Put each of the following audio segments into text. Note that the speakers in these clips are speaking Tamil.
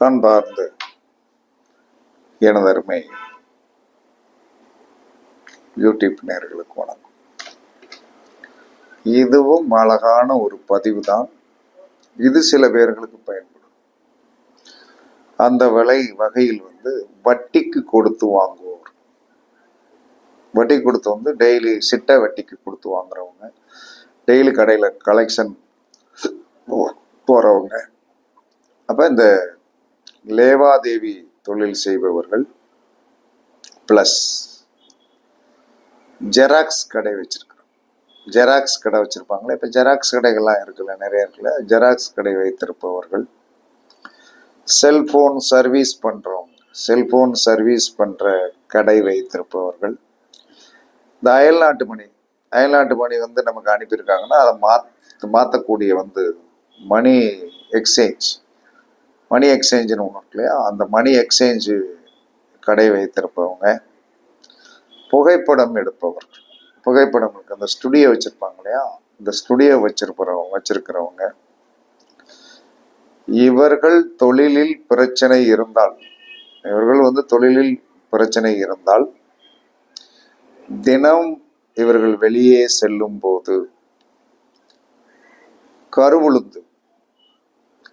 கண்பார்ந்து எனதருமை யூடியூப் நேர்களுக்கு வணக்கம். இதுவும் அழகான ஒரு பதிவு தான் இது சில பேர்களுக்கு பயன்படும். அந்த விலை வகையில் வந்து வட்டிக்கு கொடுத்து வாங்குவோர். வட்டி கொடுத்து வந்து டெய்லி சிட்டை வட்டிக்கு கொடுத்து வாங்குறவங்க டெய்லி கடையில் கலெக்ஷன் போகிறவங்க அப்போ இந்த லேவாதேவி தொழில் செய்பவர்கள் ப்ளஸ் ஜெராக்ஸ் கடை வச்சிருக்கிறோம். ஜெராக்ஸ் கடை வச்சுருப்பாங்களே இப்போ ஜெராக்ஸ் கடைகள்லாம் இருக்குல்ல நிறைய இருக்குல்ல ஜெராக்ஸ் கடை வைத்திருப்பவர்கள். செல்ஃபோன் சர்வீஸ் பண்ணுறவங்க செல்ஃபோன் சர்வீஸ் பண்ணுற கடை வைத்திருப்பவர்கள். இந்த அயல்நாட்டு மணி அயல்நாட்டு மணி வந்து நமக்கு அனுப்பியிருக்காங்கன்னா அதை மாத் மாற்றக்கூடிய வந்து மணி எக்ஸ்சேஞ்ச் மணி எக்ஸ்சேஞ்சுன்னு ஒன்று இருக்கு இல்லையா? அந்த மணி எக்ஸ்சேஞ்சு கடை வைத்திருப்பவங்க புகைப்படம் எடுப்பவர்கள் புகைப்படம் இருக்கு. அந்த ஸ்டுடியோ வச்சுருப்பாங்க இல்லையா? இந்த ஸ்டுடியோ வச்சிருப்பவங்க வச்சிருக்கிறவங்க. இவர்கள் தொழிலில் பிரச்சனை இருந்தால் இவர்கள் வந்து தொழிலில் பிரச்சனை இருந்தால் தினம் இவர்கள் வெளியே செல்லும் போது கருவுளுந்து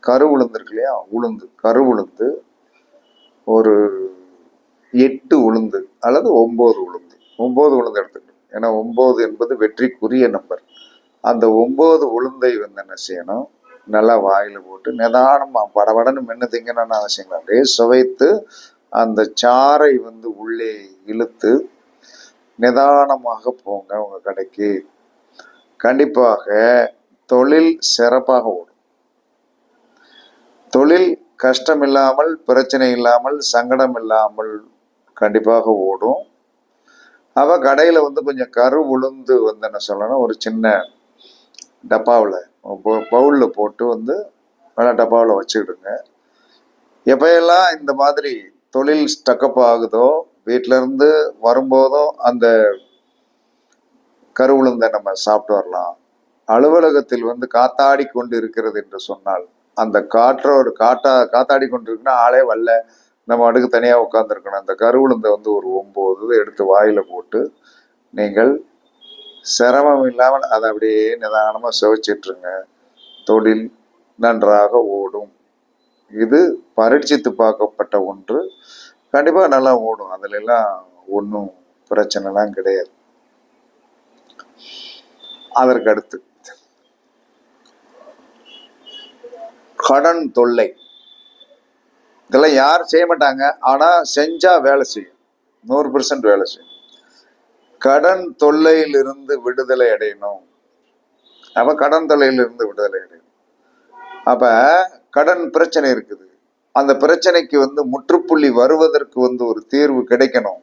கரு உளுந்து இருக்கு இல்லையா? உளுந்து. கரு உளுந்து ஒரு எட்டு உளுந்து அல்லது ஒம்பது உளுந்து. ஒம்பது உளுந்து எடுத்துக்கணும். ஏன்னா ஒம்பது என்பது வெற்றிக்குரிய நம்பர் அந்த ஒம்பது உளுந்தை வந்து என்ன செய்யணும்? நல்லா வாயில் போட்டு நிதானமாக படபடன்னு மென்று திங்கணும்னு அவசியம் இல்லை. அப்படியே சுவைத்து அந்த சாறை வந்து உள்ளே இழுத்து நிதானமாக போங்க உங்கள் கடைக்கு. கண்டிப்பாக தொழில் சிறப்பாக ஓடும். தொழில் கஷ்டம் இல்லாமல் பிரச்சனை இல்லாமல் சங்கடம் இல்லாமல் கண்டிப்பாக ஓடும். அவ கடையில் வந்து கொஞ்சம் கரு உளுந்து வந்து என்ன சொல்லணும் ஒரு சின்ன டப்பாவில் பவுலில் போட்டு வந்து நல்லா டப்பாவில் வச்சுக்கிடுங்க. எப்பயெல்லாம் இந்த மாதிரி தொழில் ஸ்டக்கப் ஆகுதோ வீட்டிலேருந்து வரும்போதும் அந்த கரு உளுந்தை நம்ம சாப்பிட்டு வரலாம். அலுவலகத்தில் வந்து காத்தாடி கொண்டு இருக்கிறது என்று சொன்னால் அந்த காற்றோடு காட்டா காத்தாடி கொண்டிருக்குன்னா ஆளே வரல. நம்ம அடுக்கு தனியாக உட்காந்துருக்கணும் அந்த கருவுளுந்தை வந்து ஒரு ஒம்பது எடுத்து வாயில் போட்டு நீங்கள் சிரமம் இல்லாமல் அதை அப்படியே நிதானமாக சுவைச்சிட்ருங்க. தொழில் நன்றாக ஓடும். இது பரீட்சித்து பார்க்கப்பட்ட ஒன்று. கண்டிப்பாக நல்லா ஓடும். அதிலெல்லாம் ஒன்றும் பிரச்சனைலாம் கிடையாது. அதற்கு அடுத்து கடன் தொல்லை. இதெல்லாம் யாரும் செய்ய மாட்டாங்க? ஆனால் செஞ்சா வேலை செய்யும். நூறு பெர்சன்ட் வேலை செய்யும். கடன் தொல்லையிலிருந்து விடுதலை அடையணும். அப்போ கடன் தொல்லையிலிருந்து விடுதலை அடையணும். அப்போ கடன் பிரச்சனை இருக்குது. அந்த பிரச்சனைக்கு வந்து முற்றுப்புள்ளி வருவதற்கு வந்து ஒரு தீர்வு கிடைக்கணும்.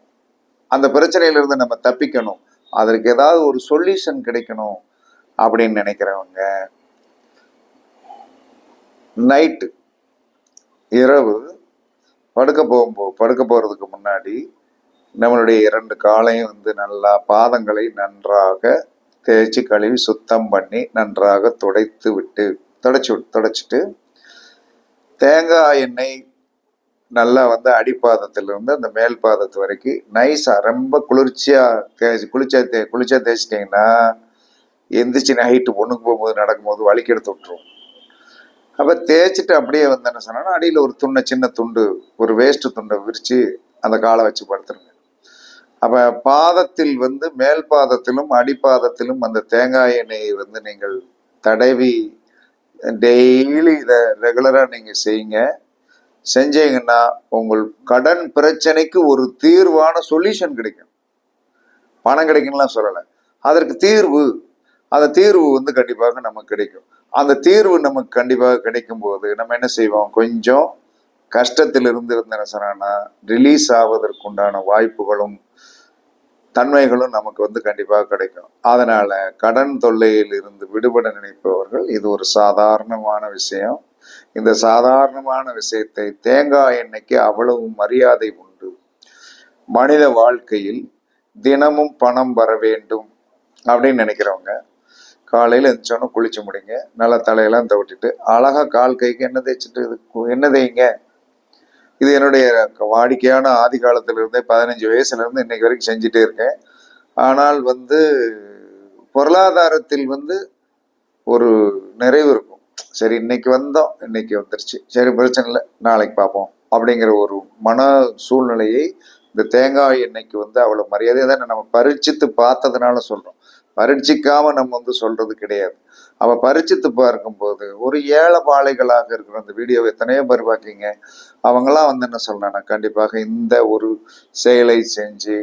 அந்த பிரச்சனையிலிருந்து நம்ம தப்பிக்கணும். அதற்கு ஏதாவது ஒரு சொல்யூஷன் கிடைக்கணும் அப்படின்னு நினைக்கிறவங்க நைட்டு இரவு படுக்க போகும்போ படுக்க போகிறதுக்கு முன்னாடி நம்மளுடைய இரண்டு காலையும் வந்து நல்லா பாதங்களை நன்றாக தேய்ச்சி கழுவி சுத்தம் பண்ணி நன்றாக துடைத்து விட்டு துடைச்சி துடைச்சிட்டு தேங்காய் எண்ணெய் நல்லா வந்து அடிப்பாதத்திலிருந்து அந்த மேல் பாதத்து வரைக்கும் நைஸாக ரொம்ப குளிர்ச்சியாக தேய்ச்சி குளிச்சா தே குளிச்சா தேய்ச்சிட்டிங்கன்னா எந்திரிச்சு நைட்டு ஒன்றுக்கு போகும்போது நடக்கும்போது வலிக்கெடுத்து விட்டுரும். அப்போ தேய்ச்சிட்டு அப்படியே வந்து என்ன சொன்னா அடியில் ஒரு துண்டை சின்ன துண்டு ஒரு வேஸ்ட் துண்டை விரித்து அந்த காலை வச்சு படுத்துருங்க. அப்போ பாதத்தில் வந்து மேல் பாதத்திலும் அடிப்பாதத்திலும் அந்த தேங்காய் எண்ணெயை வந்து நீங்கள் தடவி டெய்லி இதை ரெகுலராக நீங்கள் செய்யுங்க. செஞ்சீங்கன்னா உங்கள் கடன் பிரச்சனைக்கு ஒரு தீர்வான சொல்யூஷன் கிடைக்கும். பணம் கிடைக்கும்லாம் சொல்லலை. அதற்கு தீர்வு அந்த தீர்வு வந்து கண்டிப்பாக நமக்கு கிடைக்கும். அந்த தீர்வு நமக்கு கண்டிப்பாக கிடைக்கும் போது நம்ம என்ன செய்வோம்? கொஞ்சம் கஷ்டத்தில் இருந்து இருந்த சொன்னா ரிலீஸ் ஆவதற்குண்டான வாய்ப்புகளும் தன்மைகளும் நமக்கு வந்து கண்டிப்பாக கிடைக்கும். அதனால கடன் தொல்லையில் இருந்து விடுபட நினைப்பவர்கள் இது ஒரு சாதாரணமான விஷயம். இந்த சாதாரணமான விஷயத்தை தேங்காய் எண்ணெய்க்கு அவ்வளவு மரியாதை உண்டு. மனித வாழ்க்கையில் தினமும் பணம் வர வேண்டும் அப்படின்னு நினைக்கிறவங்க காலையில் எழுந்தோன்னு குளிச்சு முடிங்க. நல்லா தலையெல்லாம் தவிட்டுட்டு அழகா கால் கைக்கு எண்ணெய் தேய்ச்சிட்டு இது எண்ணெய் தேய்ங்க. இது என்னுடைய வாடிக்கையான ஆதி காலத்திலிருந்தே பதினஞ்சு வயசுல இருந்து இன்னைக்கு வரைக்கும் செஞ்சுட்டே இருக்கேன். ஆனால் வந்து பொருளாதாரத்தில் வந்து ஒரு நிறைவு இருக்கும். சரி இன்னைக்கு வந்தோம் இன்னைக்கு வந்துருச்சு. சரி பிரச்சனை இல்லை நாளைக்கு பார்ப்போம் அப்படிங்கிற ஒரு மன சூழ்நிலையை இந்த தேங்காய் எண்ணெய்க்கு வந்து அவ்வளோ மரியாதை தான் நம்ம பரிச்சித்து பார்த்ததுனால சொல்றோம். பரீட்சிக்காம நம்ம வந்து சொல்றது கிடையாது. அவ பரிச்சித்து பார்க்கும்போது ஒரு ஏழை பாளைகளாக இருக்கிற அந்த வீடியோவை எத்தனையோ பேர் பார்க்கீங்க அவங்கெல்லாம் வந்து என்ன சொல்றாங்க கண்டிப்பாக இந்த ஒரு செயலை செஞ்சு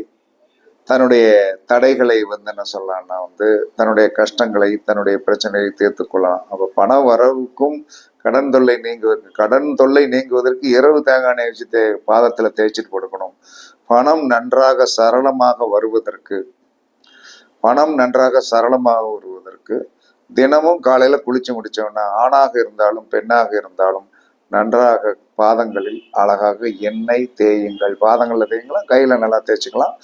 தன்னுடைய தடைகளை வந்து என்ன சொல்லலாம்னா வந்து தன்னுடைய கஷ்டங்களை தன்னுடைய பிரச்சனையை தீர்த்து கொள்ளலாம். அப்போ பண வரவுக்கும் கடன் தொல்லை நீங்குவதற்கு கடன் தொல்லை நீங்குவதற்கு இரவு தேங்காய் எண்ணெய் வச்சு தே பாதத்தில் தேய்ச்சிட்டு கொடுக்கணும் பணம் நன்றாக சரளமாக வருவதற்கு பணம் நன்றாக சரளமாக வருவதற்கு தினமும் காலையில குளிச்சு முடிச்சோன்னா ஆணாக இருந்தாலும் பெண்ணாக இருந்தாலும் நன்றாக பாதங்களில் அழகாக எண்ணெய் தேயுங்கள். பாதங்களில் தேய்க்கலாம் கையில் நல்லா தேய்ச்சிக்கலாம்.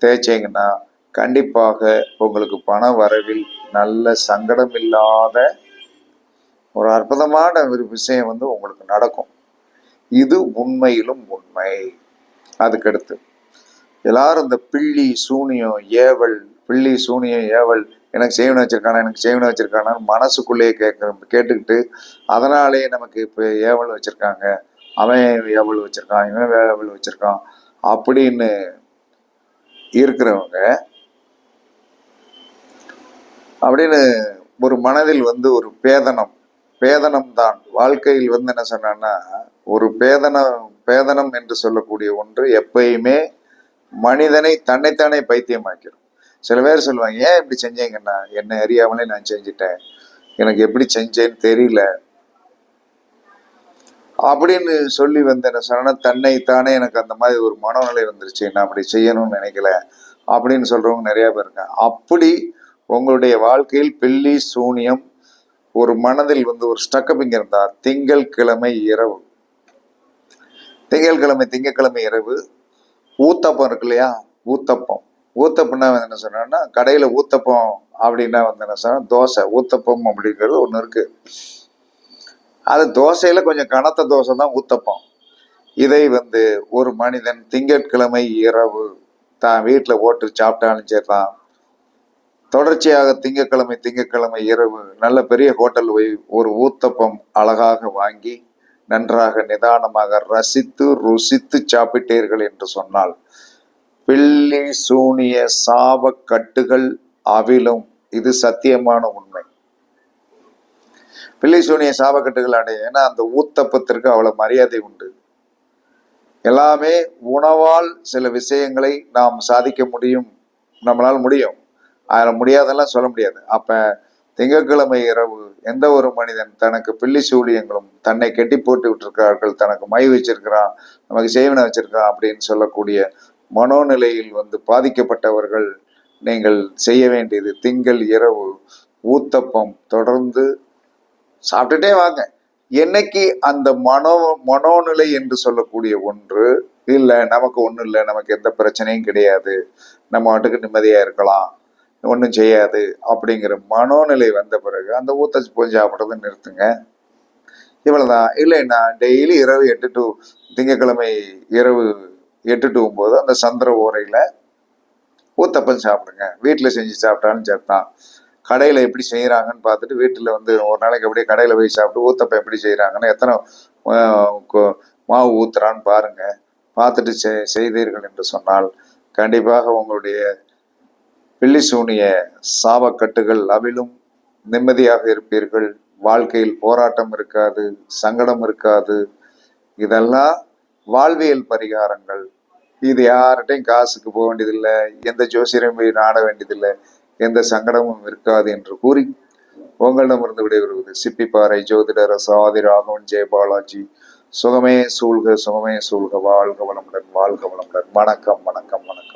தேய்ச்சிங்கன்னா கண்டிப்பாக உங்களுக்கு பண வரவில் நல்ல சங்கடம் இல்லாத ஒரு அற்புதமான ஒரு விஷயம் வந்து உங்களுக்கு நடக்கும். இது உண்மையிலும் உண்மை. அதுக்கடுத்து எல்லாரும் இந்த பிள்ளி சூனியம் ஏவல் பிள்ளி சூனியம் ஏவல் எனக்கு செய்வன வச்சிருக்கானா எனக்கு செய்வன வச்சிருக்கானான்னு மனசுக்குள்ளேயே கேட்க கேட்டுக்கிட்டு அதனாலேயே நமக்கு இப்போ ஏவல் வச்சுருக்காங்க. அவன் ஏவல் வச்சுருக்கான் இவன் ஏவல் வச்சுருக்கான் அப்படின்னு இருக்கிறவங்க அப்படின்னு ஒரு மனதில் வந்து ஒரு பேதனம் பேதனம் தான். வாழ்க்கையில் வந்து என்ன சொன்னான்னா ஒரு பேதனம் பேதனம் என்று சொல்லக்கூடிய ஒன்று எப்பயுமே மனிதனை தன்னைத்தானே பைத்தியமாக்கிறோம் சில பேர் சொல்லுவாங்க ஏன் இப்படி செஞ்சீங்கன்னா? என்னை அறியாமலே நான் செஞ்சுட்டேன். எனக்கு எப்படி செஞ்சேன்னு தெரியல. அப்படின்னு சொல்லி வந்த என்ன சொன்னா தன்னை தானே எனக்கு அந்த மாதிரி ஒரு மனநிலை வந்துருச்சு. நான் அப்படி செய்யணும்னு நினைக்கல. அப்படின்னு சொல்றவங்க நிறைய பேர் இருக்காங்க. அப்படி உங்களுடைய வாழ்க்கையில் பில்லி சூனியம் ஒரு மனதில் வந்து ஒரு ஸ்டக்கப்பிங் இருந்தா திங்கள் கிழமை இரவு. திங்கள் கிழமை திங்கக்கிழமை இரவு ஊத்தப்பம் இருக்கு இல்லையா? ஊத்தப்பம். ஊத்தப்பம்னா வந்து என்ன சொன்னா கடையில ஊத்தப்பம் அப்படின்னா வந்து என்ன சொன்னா தோசை. ஊத்தப்பம் அப்படிங்கிறது ஒன்று இருக்கு. அது தோசையில கொஞ்சம் கனத்த தோசை தான் ஊத்தப்பம். இதை வந்து ஒரு மனிதன் திங்கட்கிழமை இரவு தான் வீட்டில் ஓட்டு சாப்பிட்டாலும் சரிதான். தொடர்ச்சியாக திங்கக்கிழமை திங்கக்கிழமை இரவு நல்ல பெரிய ஹோட்டல் போய் ஒரு ஊத்தப்பம் அழகாக வாங்கி நன்றாக நிதானமாக ரசித்து ருசித்து சாப்பிட்டீர்கள் என்று சொன்னால் பில்லி சூனிய சாபக்கட்டுகள் அவிலும் இது சத்தியமான உண்மை. பில்லி சூனிய சாபக்கட்டுகள் அடைய ஏன்னா அந்த ஊத்தப்பத்திற்கு அவ்வளவு மரியாதை உண்டு. எல்லாமே உணவால் சில விஷயங்களை நாம் சாதிக்க முடியும். நம்மளால் முடியும். அதில் முடியாதெல்லாம் சொல்ல முடியாது. அப்ப திங்கட்கிழமை இரவு எந்த ஒரு மனிதன் தனக்கு பில்லி சூழியங்களும் தன்னை கெட்டி போட்டு விட்டுருக்கிறார்கள் தனக்கு மை வச்சிருக்கிறான் நமக்கு சேவனை வச்சிருக்கான் அப்படின்னு சொல்லக்கூடிய மனோநிலையில் வந்து பாதிக்கப்பட்டவர்கள் நீங்கள் செய்ய வேண்டியது திங்கள் இரவு ஊத்தப்பம் தொடர்ந்து சாப்பிட்டுட்டே வாங்க. என்னைக்கு அந்த மனோ மனோநிலை என்று சொல்லக்கூடிய ஒன்று இல்லை நமக்கு ஒன்றும் இல்லை நமக்கு எந்த பிரச்சனையும் கிடையாது. நம்ம வாட்டுக்கு நிம்மதியாக இருக்கலாம். ஒன்றும் செய்யாது அப்படிங்கிற மனோநிலை வந்த பிறகு அந்த ஊத்தச்சு போய் சாப்பிட்றதை நிறுத்துங்க. இவ்வளோதான் இல்லைன்னா டெய்லி இரவு எட்டு டு திங்கக்கிழமை இரவு எட்டு டு ஒம்பது அந்த சந்திர ஓரையில் ஊத்தப்பம் சாப்பிடுங்க. வீட்டில் செஞ்சு சாப்பிட்டாலும் சேர்த்தான் கடையில் எப்படி செய்கிறாங்கன்னு பார்த்துட்டு வீட்டில் வந்து ஒரு நாளைக்கு அப்படியே கடையில் போய் சாப்பிட்டு ஊத்தப்பம் எப்படி செய்கிறாங்கன்னு எத்தனை மாவு ஊத்துறான்னு பாருங்கள் பார்த்துட்டு செய் செய்தீர்கள் என்று சொன்னால் கண்டிப்பாக உங்களுடைய பில்லி சூனிய சாபக்கட்டுகள் அவிலும் நிம்மதியாக இருப்பீர்கள். வாழ்க்கையில் போராட்டம் இருக்காது சங்கடம் இருக்காது. இதெல்லாம் வாழ்வியல் பரிகாரங்கள். இது யார்கிட்டையும் காசுக்கு போக வேண்டியதில்லை. எந்த ஜோசியரும் போய் நாட வேண்டியதில்லை. எந்த சங்கடமும் இருக்காது என்று கூறி உங்களிடமிருந்து விடைபெறுவது சிப்பிப்பாறை ஜோதிடர் சாதி ராகவன் ஜெயபாலாஜி சுகமே சூழ்க சுகமே சூழ்க. வாழ்க வளமுடன் வாழ்க வளமுடன். வணக்கம் வணக்கம் வணக்கம்.